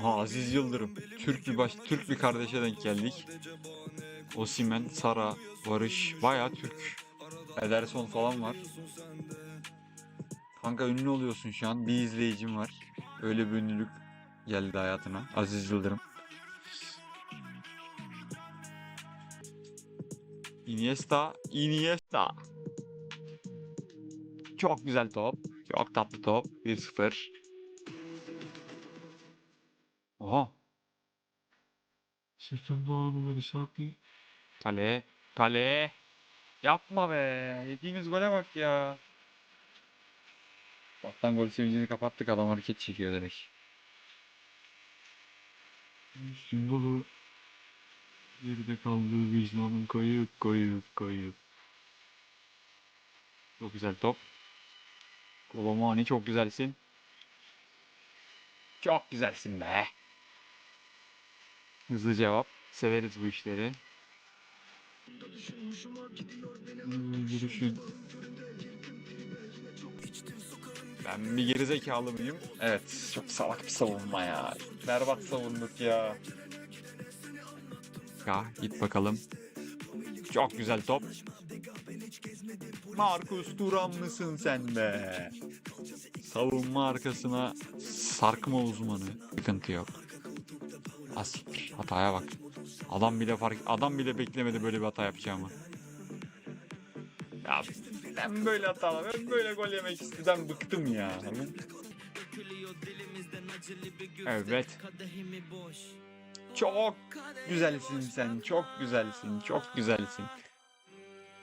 Aha Aziz Yıldırım. Türk bir baş Türk bir kardeşe denk geldik. Osimen, Sara, Barış bayağı Türk. Ederson falan var. Kanka ünlü oluyorsun şu an. Bir izleyicim var. Öyle bir ünlülük geldi hayatına. Aziz Yıldırım. Iniesta, Iniesta. Çok güzel top. Çok tatlı top. 1-0. Oha. Şefim bağırmaları şarkı. Kale. Kale. Yapma be. Yediğimiz gole bak ya. Baktan gol sevincini kapattık. Adam hareket çekiyor direkt. Üstün dolu. Geride kaldığı vicdanın kayıp kayıp kayıp. Çok güzel top. Kolomani çok güzelsin. Çok güzelsin be. Hızlı cevap. Severiz bu işleri. Ben bir gerizekalı mıyım? Evet. Çok salak bir savunma ya. Berbat savunduk ya. Ya git bakalım. Çok güzel top. Markus Turan mısın sen be? Savunma arkasına sarkma uzmanı. Sıkıntı yok. Asiktir. Hataya bak. Adam bile fark adam bile beklemedi böyle bir hata yapacağımı. Ya ben böyle hatalar, ben böyle gol yemek isteden bıktım ya. Evet. Çok güzelsin sen, çok güzelsin, çok güzelsin.